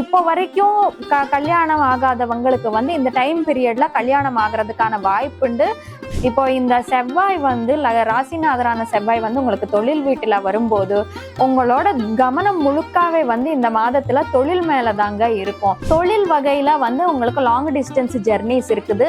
இப்போ வரைக்கும் க கல்யாணம் ஆகாதவங்களுக்கு வந்து இந்த டைம் பீரியட்ல கல்யாணம் ஆகிறதுக்கான வாய்ப்புண்டு இப்போ இந்த செவ்வாய் வந்து ராசிநாதரான செவ்வாய் வந்து உங்களுக்கு தொழில் வீட்டுல வரும்போது உங்களோட கவனம் முழுக்காவே வந்து இந்த மாதத்துல தொழில் மேல தாங்க இருக்கும். தொழில் வகையில வந்து உங்களுக்கு லாங் டிஸ்டன்ஸ் ஜெர்னிஸ் இருக்குது.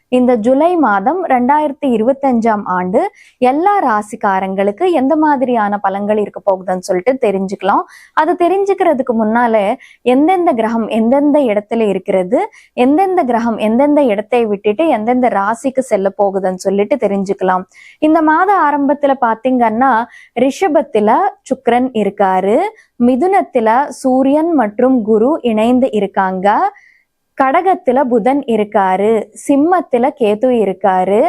இந்த ஜூலை மாதம் ரெண்டாயிரத்தி இருபத்தஞ்சாம் ஆண்டு எல்லா ராசிக்காரங்களுக்கு எந்த மாதிரியான பலன்கள் இருக்க போகுதுன்னு சொல்லிட்டு தெரிஞ்சுக்கலாம். அது தெரிஞ்சுக்கிறதுக்கு முன்னால எந்தெந்த கிரகம் எந்தெந்த இடத்துல இருக்கிறது எந்தெந்த கிரகம் எந்தெந்த இடத்தை விட்டுட்டு எந்தெந்த ராசிக்கு செல்ல போகுதுன்னு சொல்லிட்டு தெரிஞ்சுக்கலாம். இந்த மாத ஆரம்பத்துல பாத்தீங்கன்னா ரிஷபத்துல சுக்ரன் இருக்காரு மிதுனத்துல சூரியன் மற்றும் குரு இணைந்து இருக்காங்க. கடகத்துல புதன் இருக்காரு சிம்மத்துல கேது இருக்காரு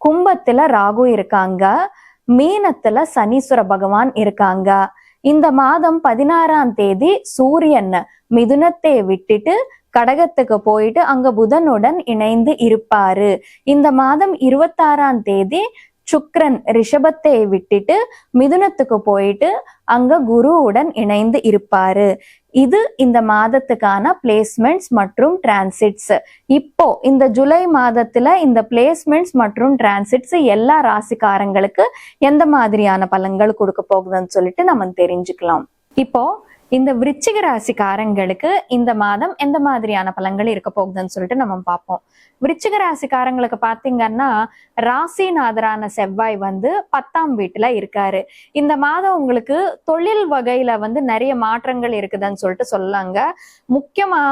கும்பத்துல ராகு இருக்காங்க மீனத்துல சனீஸ்வர பகவான் இருக்காங்க. இந்த மாதம் பதினாறாம் தேதி சூரியன் மிதுனத்தை விட்டுட்டு கடகத்துக்கு போயிட்டு அங்க புதனுடன் இணைந்து இருப்பாரு. இந்த மாதம் இருபத்தாறாம் தேதி சுக்ரன் ரிஷபத்தை விட்டுட்டு மிதுனத்துக்கு போயிட்டு அங்க குருவுடன் இணைந்து இருப்பாரு. இது இந்த மாதத்துக்கான பிளேஸ்மெண்ட்ஸ் மற்றும் டிரான்சிட்ஸ் இப்போ இந்த ஜூலை மாதத்துல இந்த பிளேஸ்மெண்ட்ஸ் மற்றும் டிரான்சிட்ஸ் எல்லா ராசிக்காரங்களுக்கு எந்த மாதிரியான பலன்கள் கொடுக்க போகுதுன்னு சொல்லிட்டு நம்ம தெரிஞ்சுக்கலாம். இப்போ இந்த விருச்சிக ராசிக்காரங்களுக்கு இந்த மாதம் எந்த மாதிரியான பலன்கள் இருக்க போகுதுன்னு சொல்லிட்டு நம்ம பார்ப்போம். விருச்சிக ராசிக்காரங்களுக்கு பாத்தீங்கன்னா ராசிநாதரான செவ்வாய் வந்து பத்தாம் வீட்டுல இருக்காரு. இந்த மாதம் உங்களுக்கு தொழில் வகையில வந்து நிறைய மாற்றங்கள் இருக்குதுன்னு சொல்லிட்டு சொல்லாங்க முக்கியமா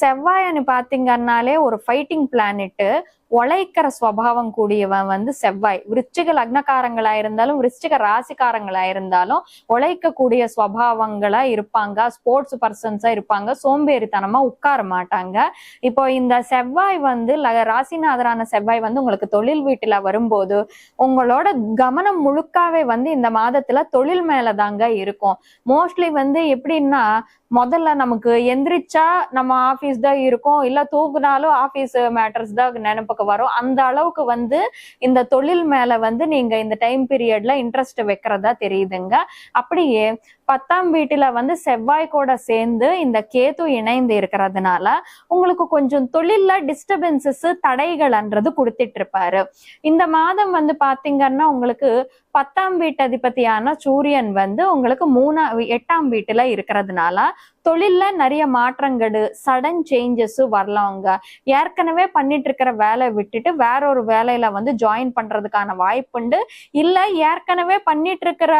செவ்வாயன்னு பாத்தீங்கன்னாலே ஒரு ஃபைட்டிங் பிளானெட்டு உழைக்கிற சுவாவம் கூடியவன் வந்து செவ்வாய். விருச்சிக லக்னக்காரங்களா இருந்தாலும் விருச்சிக ராசிக்காரங்களா இருந்தாலும் உழைக்கக்கூடிய சுவாவங்களா இருப்பாங்க. ஸ்போர்ட்ஸ் பர்சன்ஸா இருப்பாங்க. சோம்பேறித்தனமா உட்கார மாட்டாங்க. இப்போ இந்த செவ்வாய் வந்து ல- ராசிநாதரான செவ்வாய் வந்து உங்களுக்கு தொழில் வீட்டுல வரும்போது உங்களோட கவனம் முழுக்காவே வந்து இந்த மாதத்துல தொழில் மேலதாங்க இருக்கும். மோஸ்ட்லி வந்து எப்படின்னா முதல்ல நமக்கு எந்திரிச்சா நம்ம ஆபீஸ் தான் இருக்கும். இல்ல தூங்குனாலும் ஆபீஸ் மேட்டர்ஸ் தான் நினைப்புக்கு வரும். அந்த அளவுக்கு வந்து இந்த தொழில் மேல வந்து நீங்க இந்த டைம் பீரியட்ல இன்ட்ரெஸ்ட் வைக்கிறதா தெரியுதுங்க. அப்படியே பத்தாம் வீட்டுல வந்து செவ்வாய் கூட சேர்ந்து இந்த கேது இணைந்து இருக்கிறதுனால உங்களுக்கு கொஞ்சம் தொழில்ல டிஸ்டர்பன்சஸ் தடைகள்ன்றது கொடுத்துட்டு இருப்பாரு. இந்த மாதம் வந்து பாத்தீங்கன்னா உங்களுக்கு பத்தாம் வீட்டு அதிபதியான சூரியன் வந்து உங்களுக்கு மூணா எட்டாம் வீட்டுல இருக்கிறதுனால தொழில்ல நிறைய மாற்றங்கள் சடன் சேஞ்சஸ் வரலாங்க. ஏற்கனவே பண்ணிட்டு இருக்கிற வேலையை விட்டுட்டு வேற ஒரு வேலையில வந்து ஜாயின் பண்றதுக்கான வாய்ப்புண்டு. இல்ல ஏற்கனவே பண்ணிட்டு இருக்கிற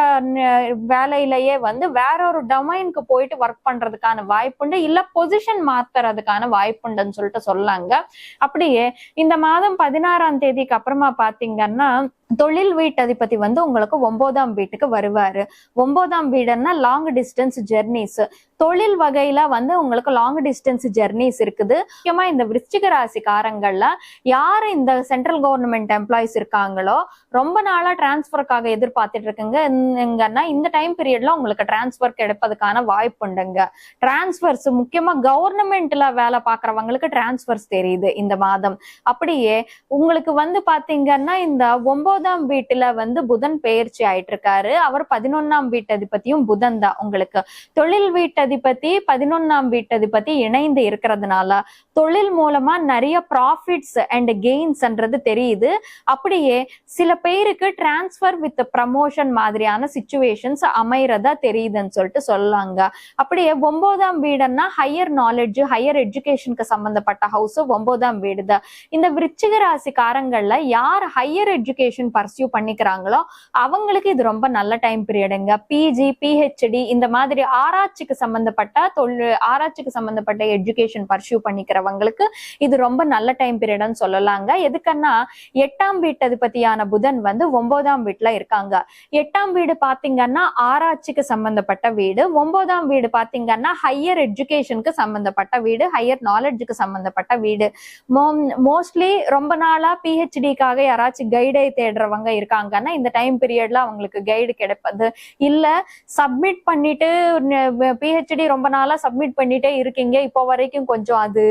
வேலையிலேயே வந்து வேற ஒரு டொமைனுக்கு போயிட்டு ஒர்க் பண்றதுக்கான வாய்ப்புண்டு. இல்ல பொசிஷன் மாத்துறதுக்கான வாய்ப்புண்டுன்னு சொல்லிட்டு சொல்லாங்க. அப்படியே இந்த மாதம் பதினாறாம் தேதிக்கு அப்புறமா பாத்தீங்கன்னா தொழில் வீட்டதிபதி வந்து உங்களுக்கு ஒன்பதாம் வீட்டுக்கு வருவாரு. ஒன்பதாம் வீடுன்னா லாங் டிஸ்டன்ஸ் ஜெர்னிஸ் தொழில் வகையில வந்து உங்களுக்கு லாங் டிஸ்டன்ஸ் ஜெர்னிஸ் இருக்குது. முக்கியமா இந்த விருச்சிக ராசிக்காரங்கள்ல யாரு இந்த சென்ட்ரல் கவர்மெண்ட் எம்ப்ளாயிஸ் இருக்காங்களோ ரொம்ப நாளா டிரான்ஸ்பருக்காக எதிர்பார்த்துட்டு இருக்குங்க. இந்த டைம் பீரியட்ல உங்களுக்கு டிரான்ஸ்பர் கிடைப்பதுக்கான வாய்ப்பு உண்டுங்க. டிரான்ஸ்பர்ஸ் முக்கியமா கவர்மெண்ட்ல வேலை பாக்குறவங்களுக்கு டிரான்ஸ்பர்ஸ் தெரியுது இந்த மாதம். அப்படியே உங்களுக்கு வந்து பாத்தீங்கன்னா இந்த ஒன்பதாம் வீட்டுல வந்து புதன் பெயர்ச்சி ஆயிட்டு இருக்காரு. அவர் பதினொன்னாம் வீட்டதிபதியும் புதன் தான் உங்களுக்கு. தொழில் வீட்டதிபதி பதினொன்னாம் வீட்டதிபதி இணைந்து இருக்கிறதுனால தொழில் மூலமா நிறைய ப்ராஃபிட்ஸ் அண்ட் கெயின்ஸ்ன்றது தெரியுது. அப்படியே சில பேருக்கு டிரான்ஸ்ஃபர் வித் ப்ரமோஷன் மாதிரியான சுச்சுவேஷன்ஸ் அமைறதா தெரியுதுன்னு சொல்லிட்டு சொல்லாங்க. அப்படியே ஒன்பதாம் வீடுன்னா ஹையர் நாலேஜ் ஹையர் எஜுகேஷனுக்கு சம்பந்தப்பட்ட ஹவுஸ் ஒன்பதாம் வீடு தான் இந்த விருச்சிக ராசிக்காரங்கள்ல யார் ஹையர் எஜுகேஷன் பர்சியூ பண்ணிக்கிறாங்களோ அவங்களுக்கு இது ரொம்ப நல்ல டைம் பீரியடுங்க பிஜி பிஹெச்டி இந்த மாதிரி ஆராய்ச்சிக்கு சம்பந்தப்பட்ட தொழில் ஆராய்ச்சிக்கு சம்பந்தப்பட்ட எஜுகேஷன் பர்சியூ பண்ணிக்கிறவங்களுக்கு இது ரொம்ப நல்ல டைம் பீரியட்னு சொல்லலாங்க. எதுக்குன்னா எட்டாம் வீட்டு பத்தியான புதன் வந்து ஒன்பதாம் வீட்டுல இருக்காங்க. எட்டாம் வீடு பாத்தீங்கன்னா ஆராய்ச்சிக்கு சம்பந்தப்பட்ட வீடு. ஒன்பதாம் வீடு பாத்தீங்கன்னா ஹையர் எஜுகேஷனுக்கு சம்பந்தப்பட்ட வீடு. ஹையர் நாலெட்ஜுக்கு சம்பந்தப்பட்ட வீடு. மோஸ்ட்லி ரொம்ப நாளா பிஹெச்டிக்காக யாராச்சும் கைடை தேடுறவங்க இருக்காங்கன்னா இந்த டைம் பீரியட்ல அவங்களுக்கு கைடு கிடைப்பது இல்ல. சப்மிட் பண்ணிட்டு பிஹெச்டி ரொம்ப நாளா சப்மிட் பண்ணிட்டே இருக்கீங்க. இப்போ வரைக்கும் கொஞ்சம் அது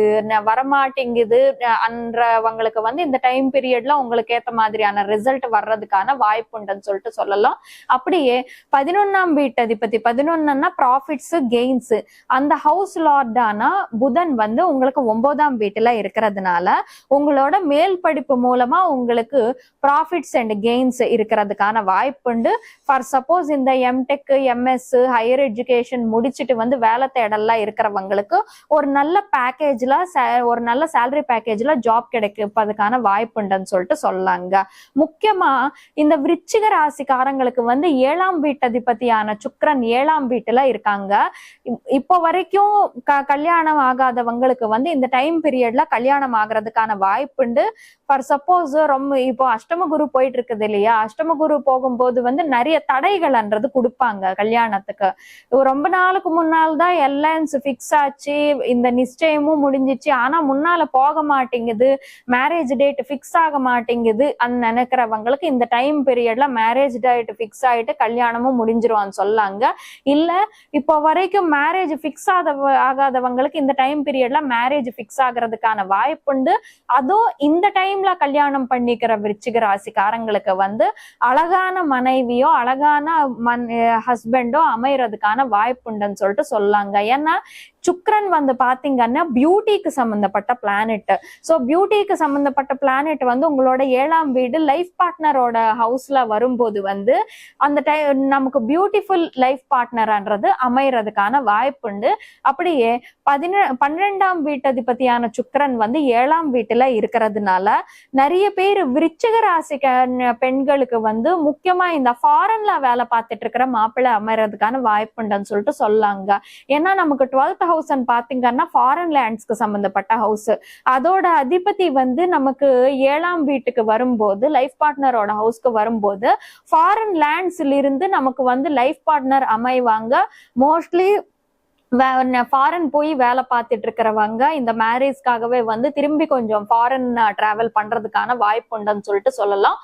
வரமாட்டேங்குது. அன்றவங்களுக்கு வந்து இந்த டைம் பீரியட்ல உங்களுக்கு ஏத்த மாதிரியான ரிசல்ட் வர்றதுக்கான வாய்ப்பு உண்டுன்னு சொல்லிட்டு சொல்லலாம். அப்படியே பதினொன்னாம் வீட்டு பத்தி பதினொன்னுன்னா ப்ராஃபிட்ஸ் கெயின்ஸ் அந்த ஹவுஸ் லார்டான புதன் வந்து உங்களுக்கு ஒன்பதாம் வீட்டுல இருக்கிறதுனால உங்களோட மேல் படிப்பு மூலமா உங்களுக்கு ப்ராஃபிட்ஸ் அண்ட் கெயின்ஸ் இருக்கிறதுக்கான வாய்ப்புண்டு ஃபார் சப்போஸ் இந்த எம்டெக் எம்எஸ் ஹையர் எஜுகேஷன் முடிச்சுட்டு வந்து வேலை தேடலாம் இருக்கிறவங்களுக்கு ஒரு நல்ல பேக்கேஜ்ல ஒரு நல்ல சேலரி பேக்கேஜ்ல ஜாப் கிடைப்பதுக்கான வாய்ப்புண்டுன்னு சொல்லிட்டு சொல்லலாங்க முக்கியமா இந்த விருச்சிக ராசிக்காரங்களுக்கு வந்து ஏழாம் வீட்டதிபதியான சுக்ரன் ஏழாம் வீட்டுல இருக்காங்க. இப்போ வரைக்கும் க கல்யாணம் ஆகாதவங்களுக்கு வந்து இந்த டைம் பீரியட்ல கல்யாணம் ஆகுறதுக்கான வாய்ப்புண்டு ஃபார் சப்போஸ் ரொம்ப இப்போ அஷ்டம குரு போயிட்டு இருக்குது இல்லையா? அஷ்டம குரு போகும்போது வந்து நிறைய தடைகள்ன்றது கொடுப்பாங்க கல்யாணத்துக்கு. ரொம்ப நாளுக்கு முன்னால் தான் எல்லைன்ஸ் ஃபிக்ஸ் ஆச்சு இந்த நிச்சயமும் முடிஞ்சிச்சு. ஆனா முன்னால போக மாட்டேங்குது மேரேஜ் டேட் ஃபிக்ஸ் ஆக மாட்டேங்குது அன்னு நினைக்கிறவங்களுக்கு இந்த டைம் பீரியட்ல மேரேஜ் டேட் ஃபிக்ஸ் ஆயிட்டு கல்யாணமும் முடிஞ்சிருவான்னு சொல்லாங்க. இல்ல இப்போ வரைக்கும் மேரேஜ் ஃபிக்ஸ் ஆத ஆகாதவங்களுக்கு இந்த டைம் பீரியட்ல மேரேஜ் ஃபிக்ஸ் ஆகுறதுக்கான வாய்ப்புண்டு அதுவும் இந்த டைம்ல கல்யாணம் பண்ணிக்கிற விருச்சிக ராசிக்காரங்களுக்கு வந்து அழகான மனைவியோ அழகான மன் ஹஸ்பண்டோ அமையறதுக்கான வாய்ப்புண்டுன்னு சொல்லிட்டு சொல்லாங்க ஏன்னா சுக்ரன் வந்து பாத்தீங்கன்னா பியூட்டிக்கு சம்பந்தப்பட்ட பிளானெட் ஸோ பியூட்டிக்கு சம்பந்தப்பட்ட பிளானெட் வந்து உங்களோட ஏழாம் வீடு லைஃப் பார்ட்னரோட ஹவுஸ்ல வரும்போது வந்து அந்த டைம் நமக்கு பியூட்டிஃபுல் லைஃப் பார்ட்னர்ன்றது அமையறதுக்கான வாய்ப்புண்டு அப்படியே பதின பன்னிரெண்டாம் வீட்டதிபதியான சுக்கரன் வந்து ஏழாம் வீட்டுல இருக்கிறதுனால நிறைய பேர் விருச்சிக ராசி பெண்களுக்கு வந்து முக்கியமா இந்த ஃபாரின்ல வேலை பார்த்துட்டு இருக்கிற மாப்பிள்ளை அமையறதுக்கான வாய்ப்புண்டுன்னு சொல்லிட்டு சொல்லாங்க. ஏன்னா நமக்கு டுவெல்த் ஹவுஸ் பாத்தீங்கன்னா ஃபாரின் லேண்ட்ஸ்க்கு சம்பந்தப்பட்ட ஹவுஸ் அதோட அதிபதி வந்து நமக்கு ஏழாம் வீட்டுக்கு வரும்போது லைஃப் பார்ட்னரோட ஹவுஸ்க்கு வரும்போது ஃபாரின் லேண்ட்ஸ்ல இருந்து நமக்கு வந்து லைஃப் பார்ட்னர் அமைவாங்க. மோஸ்ட்லி ஃபாரின் போய் வேலை பார்த்துட்டு இருக்கிறவங்க இந்த மேரேஜ்க்காகவே வந்து திரும்பி கொஞ்சம் ஃபாரின் டிராவல் பண்றதுக்கான வாய்ப்பு உண்டுன்னு சொல்லிட்டு சொல்லலாம்.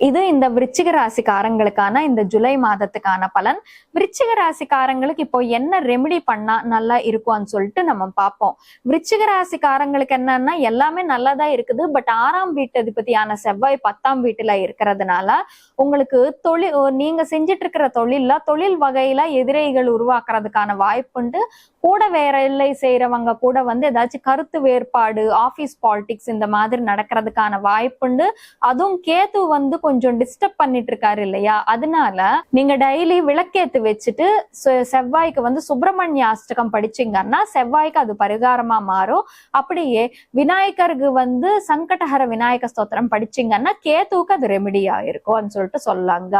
இது இந்த விருச்சிக ராசிக்காரங்களுக்கான இந்த ஜூலை மாதத்துக்கான பலன். விருச்சிக ராசிக்காரங்களுக்கு இப்போ என்ன ரெமெடி பண்ணா நல்லா இருக்கும்னு சொல்லிட்டு நம்ம பார்ப்போம். விருச்சிக ராசிக்காரங்களுக்கு என்னன்னா எல்லாமே நல்லதா இருக்குது. பட் ஆறாம் வீட்டு அதிபதியான செவ்வாய் பத்தாம் வீட்டுல இருக்கிறதுனால உங்களுக்கு தொழில் நீங்க செஞ்சிட்டு இருக்கிற தொழில்ல தொழில் வகையில எதிரிகள் உருவாக்குறதுக்கான வாய்ப்புண்டு கூட வேற இல்லை செய்யறவங்க கூட வந்து ஏதாச்சும் கருத்து வேறுபாடு ஆபீஸ் பாலிடிக்ஸ் இந்த மாதிரி நடக்கிறதுக்கான வாய்ப்புண்டு அதுவும் கேத்து வந்து கொஞ்சம் டிஸ்டர்ப் பண்ணிட்டு இருக்காரு இல்லையா? அதனால நீங்க டெய்லி விளக்கேத்து வச்சுட்டு செ- செவ்வாய்க்கு வந்து சுப்பிரமணிய அஷ்டகம் படிச்சீங்கன்னா செவ்வாய்க்கு அது பரிகாரமா மாறும். அப்படியே விநாயகருக்கு வந்து சங்கடஹர விநாயக ஸ்தோத்திரம் படிச்சீங்கன்னா கேத்துவுக்கு அது ரெமெடியா இருக்கும்னு சொல்லிட்டு சொல்லாங்க.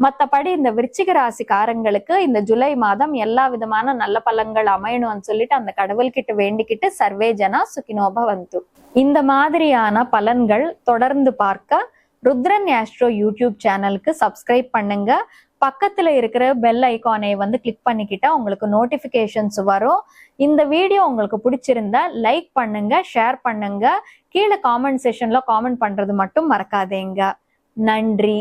மத்தபடி இந்த விருச்சிக ராசிக்காரங்களுக்கு இந்த ஜூலை மாதம் எல்லா விதமான நல்ல பலன்கள் அமையணும்னு சொல்லிட்டு அந்த கடவுள்கிட்ட வேண்டிக்கிட்டு சர்வே ஜனா வந்து இந்த மாதிரியான பலன்கள் தொடர்ந்து பார்க்க ருத்ரன் ஆஸ்ட்ரோ யூடியூப் சேனலுக்கு சப்ஸ்கிரைப் பண்ணுங்க. பக்கத்தில் இருக்கிற பெல் ஐக்கானை வந்து கிளிக் பண்ணிக்கிட்டா உங்களுக்கு நோட்டிஃபிகேஷன்ஸ் வரும். இந்த வீடியோ உங்களுக்கு பிடிச்சிருந்தா லைக் பண்ணுங்க ஷேர் பண்ணுங்க. கீழே காமெண்ட் செஷன்ல காமெண்ட் பண்றது மட்டும் மறக்காதீங்க. நன்றி.